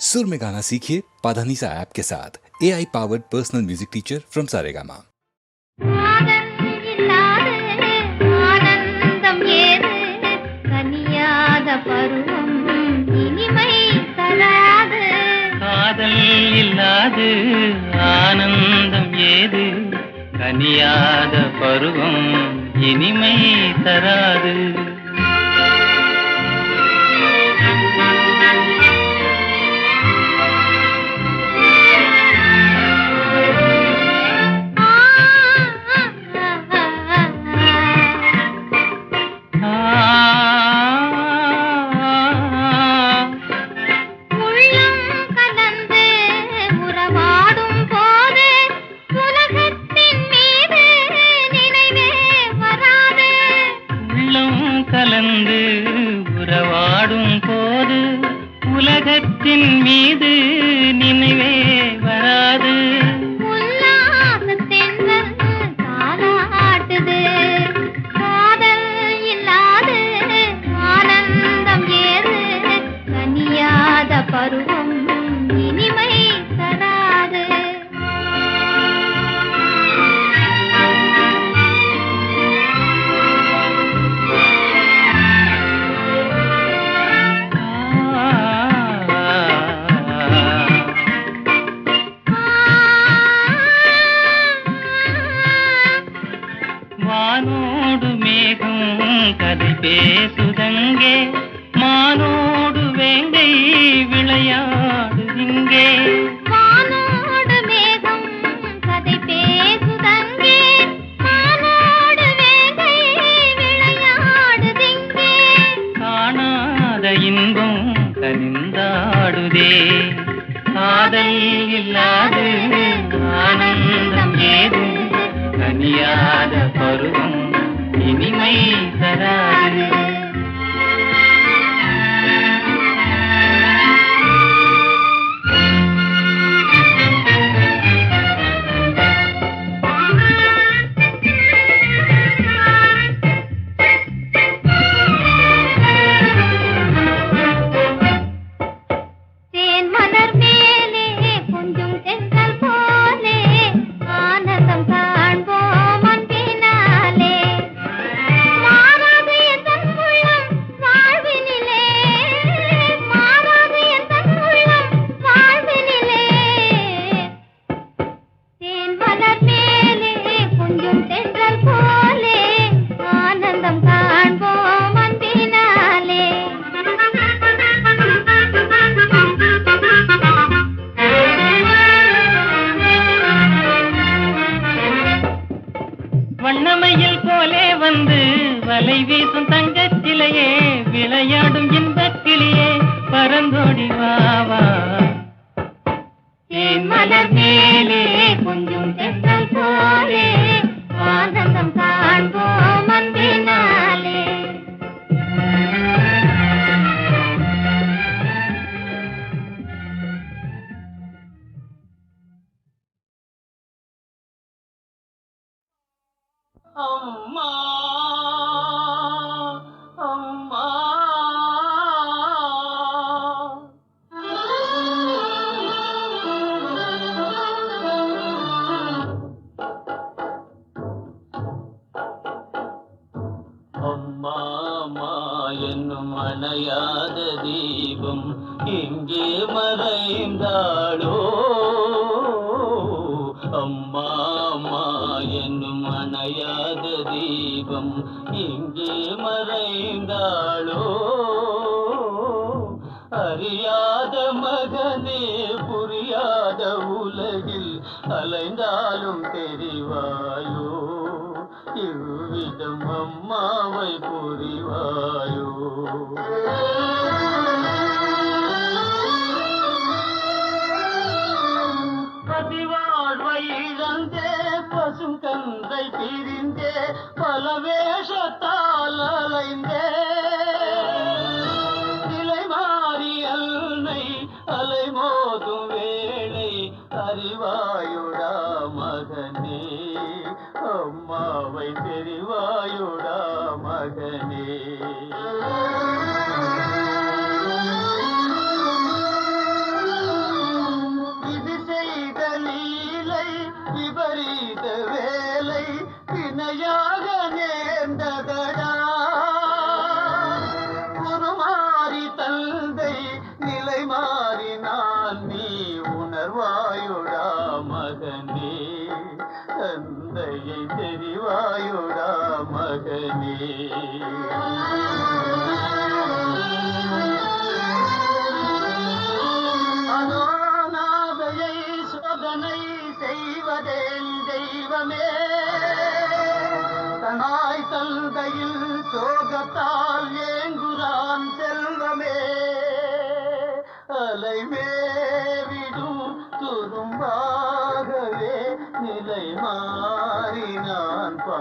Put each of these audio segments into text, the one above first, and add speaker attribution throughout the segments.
Speaker 1: सुर में गाना सीखिए पाधानीसा ऐप के साथ। A I powered personal music teacher from Saregama
Speaker 2: இல்லாது ஆனந்தம் ஏது கனியாத பருவம் இனிமை தராது
Speaker 3: காதல் இல்லாது ஆனந்தம் ஏது தனியாத பருவம் இனிமை தரா மனமே அம்மாமா என்னும் அணையாத தீபம் இங்கே மறைந்தாளோ? அம்மாமா என்னும் அணையாத தீபம் இங்கே ஈழந்தே பசும் கந்தை பிரிந்தே பல
Speaker 4: வேஷத்தாலைந்தே சோலையில் சோகத்தால் ஏங்குறான் செல்வமே. அலைமேவிடும் துரும்பாகவே நிலை மாறினான்
Speaker 5: பா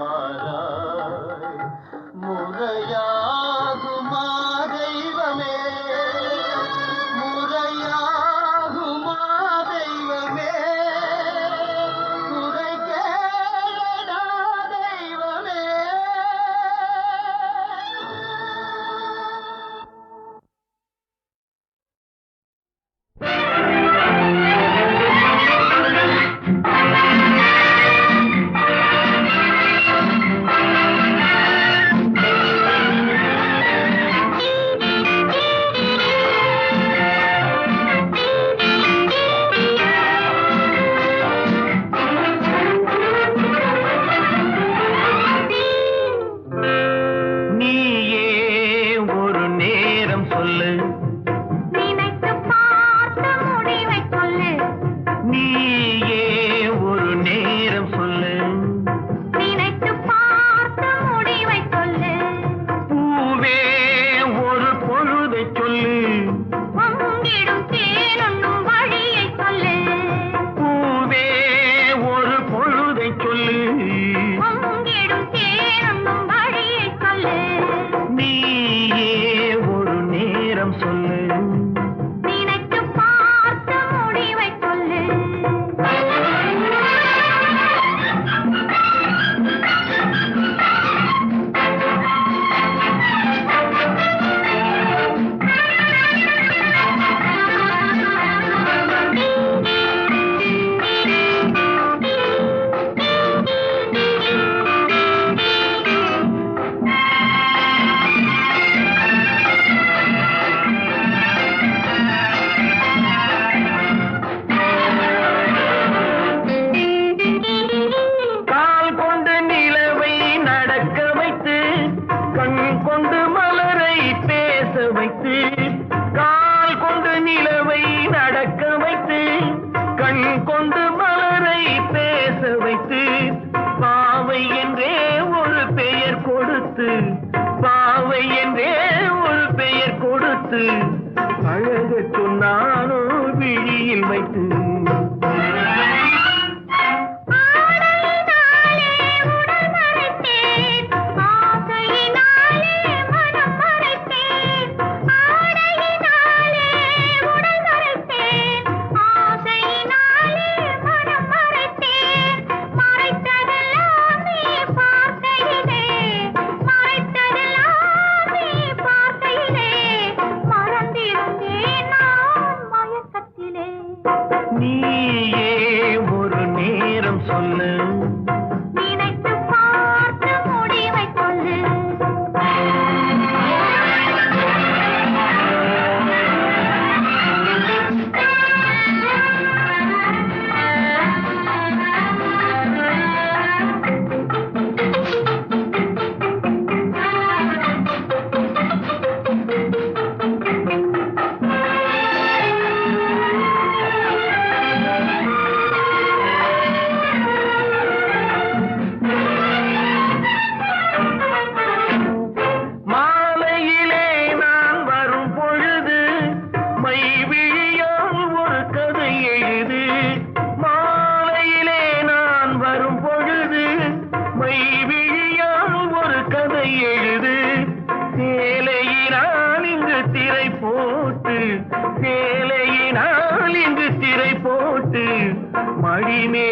Speaker 5: அடிமே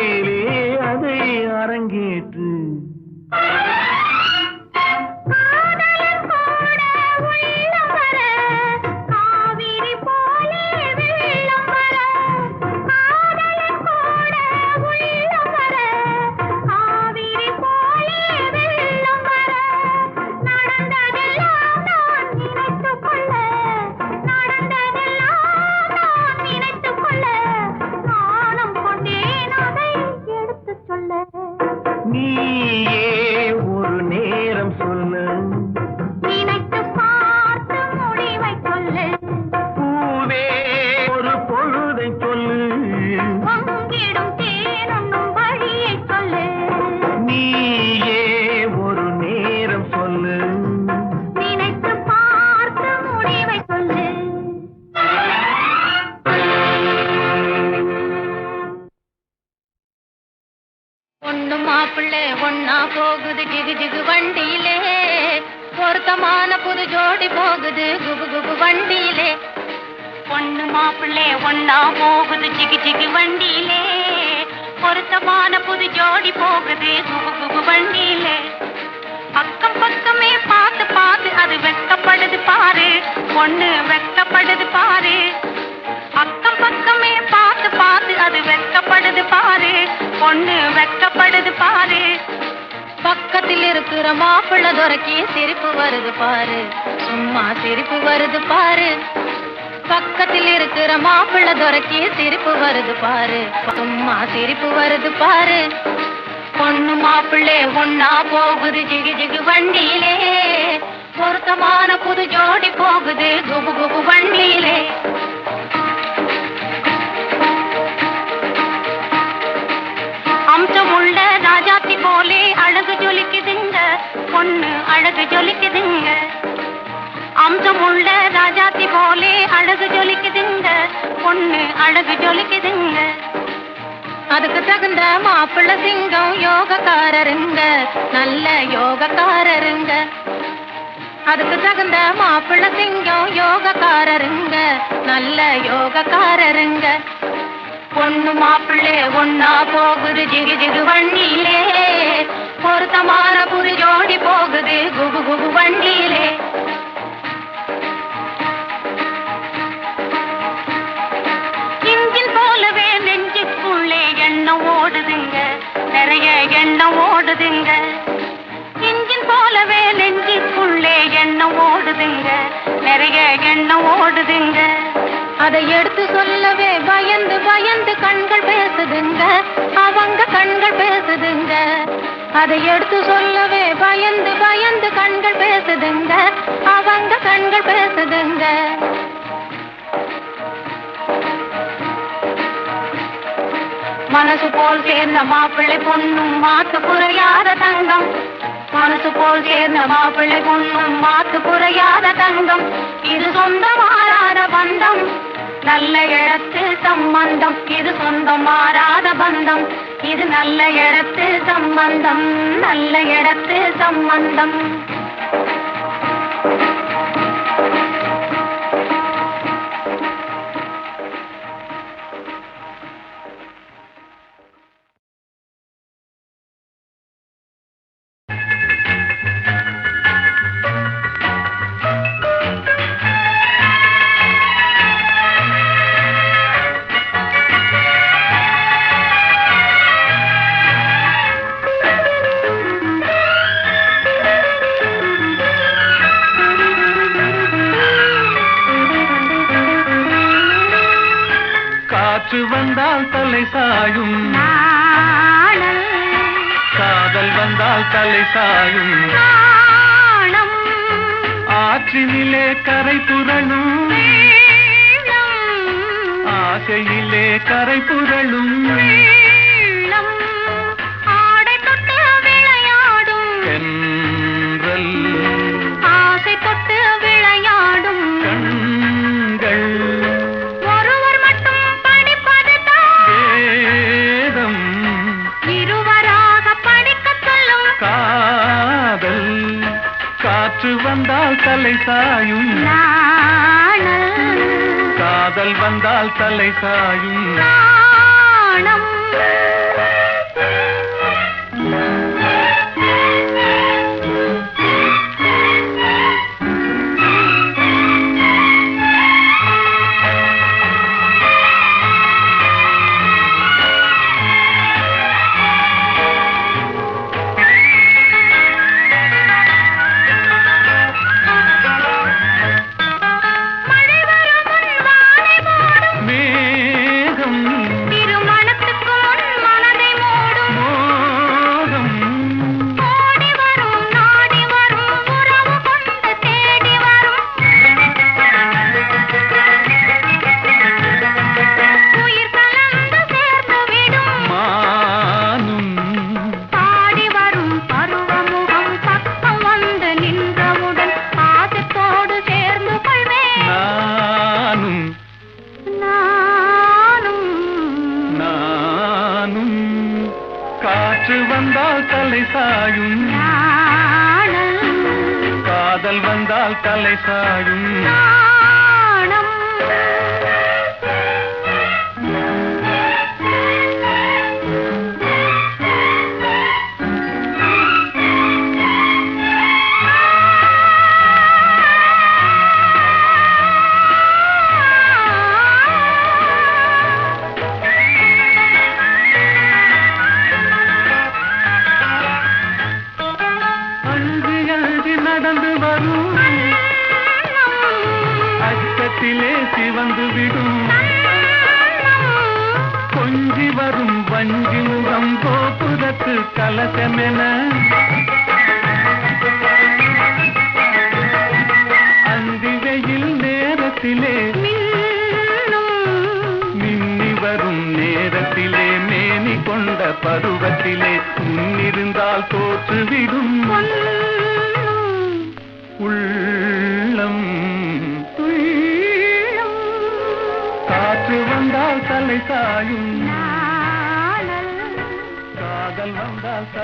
Speaker 5: सुन பொருத்தமான புது ஜோடி போகுது. குபு குபு அக்கம் பக்கமே பார்த்து பார்த்து அது வெட்கப்படுது பாரு. பொண்ணு வெட்கப்படுது பாரு. அக்கம் பக்கமே பார்த்து பார்த்து அது வெட்கப்படுது பாரு. பொண்ணு வெட்கப்படுது பாரு. பக்கத்தில் இருக்கிற மாப்பிள்ள துறக்கி சிரிப்பு வருது பாரு. சும்மா சிரிப்பு வருது பாரு. பக்கத்தில் இருக்கிற மாப்பிள்ளை துறக்கி சிரிப்பு வருது பாரு. சும்மா சிரிப்பு வருது பாரு. பொண்ணு மாப்பிள்ளை ஒன்னா போகுது ஜிகு ஜிகு வண்டியிலே. பொருத்தமான புது ஜோடி போகுது குபு குபு வண்டியிலே. அம்சமுள்ள ராஜாத்தி போலே அழகு ஜொலிக்குதுங்க. பொண்ணு அழகு ஜொலிக்குதுங்க. அம்சமுள்ள ராஜாத்தி போலே அழகு ஜொலிக்குதுங்க. பொண்ணு அழகு ஜொலிக்குதுங்க. அதுக்கு தகுந்த மாப்பிள்ள சிங்கம் யோகக்காரருங்க. நல்ல யோகக்காரருங்க. அதுக்கு தகுந்த மாப்பிள்ள சிங்கம் யோகக்காரருங்க. நல்ல யோகக்காரருங்க. பொண்ணு மாப்பிள்ளே ஒன்னா போகுது ஜிகு ஜிகு வண்டியிலே. நிறைய எண்ணம் ஓடுதுங்க. அதை எடுத்து சொல்லவே பயந்து பயந்து கண்கள் பேசுதுங்க. அவங்க கண்கள் பேசுதுங்க. அதை எடுத்து சொல்லவே பயந்து பயந்து கண்கள் பேசுதுங்க. அவங்க கண்கள் பேசுதுங்க. மனசு போல் சேர்ந்த மாப்பிள்ளை பொண்ணும் மாத்து குறையாத தங்கம். மனசு போல் சேர்ந்த மாப்பிள்ளை பொண்ணும் மாத்து குறையாத தங்கம் இது சொந்தம் மாறாத பந்தம். நல்ல இடத்து சம்பந்தம் இது சொந்தம் மாறாத பந்தம். இது நல்ல இடத்து சம்பந்தம் நல்ல இடத்து சம்பந்தம். நாணம்
Speaker 3: ஆற்றினிலே கரை வந்தால் தலை சாயும். தலை சாயும்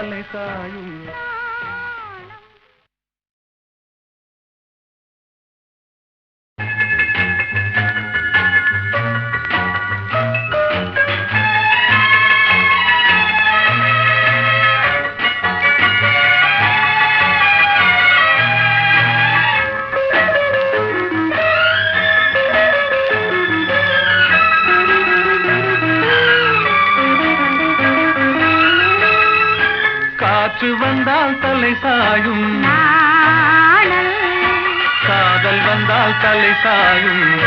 Speaker 3: തലകായും தலை சாயும். காதல் வந்தால் தலை சாயும்.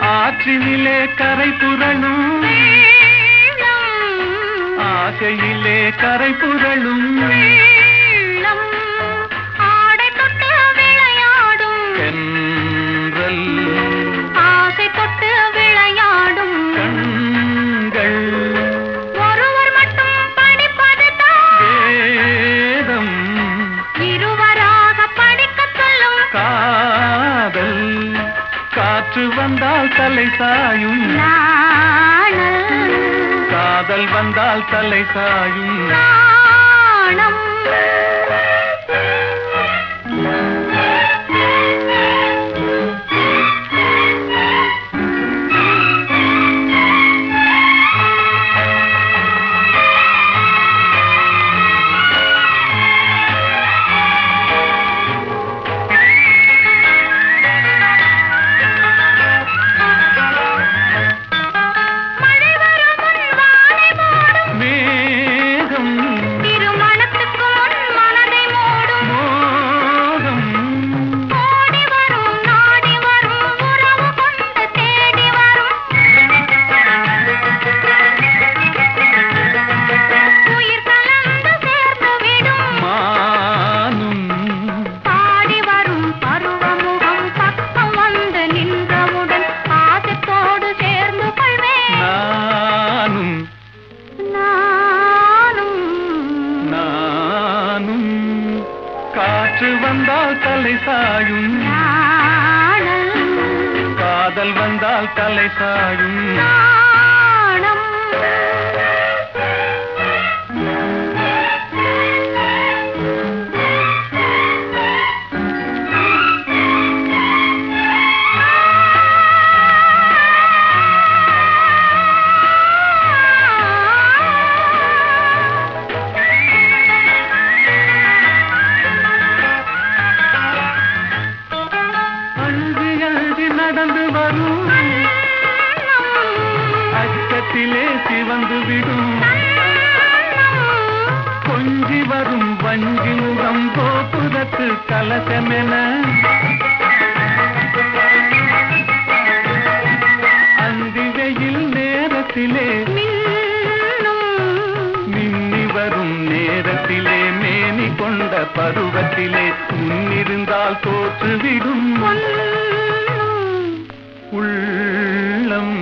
Speaker 3: ஆற்றினிலே கரை புரளும். ஆசையிலே கரை புரளும். காற்று வந்தால் தலை சாயும். காதல் வந்தால் தலை சாயும். காதல் வந்தால் தலை சாயும் அஞ்சும் அம்போபுரத்து கலசமென. அந்தி வெயில் நேரத்திலே மின்னி வரும் நேரத்திலே மேனி கொண்ட பருவத்திலே முன்னிருந்தால் தோற்றுவிடும். உள்ளம்.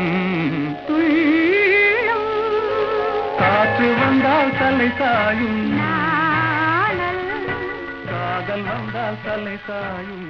Speaker 3: காற்று வந்தால் தலை சாயும். ತಲೆ ಸಾಯು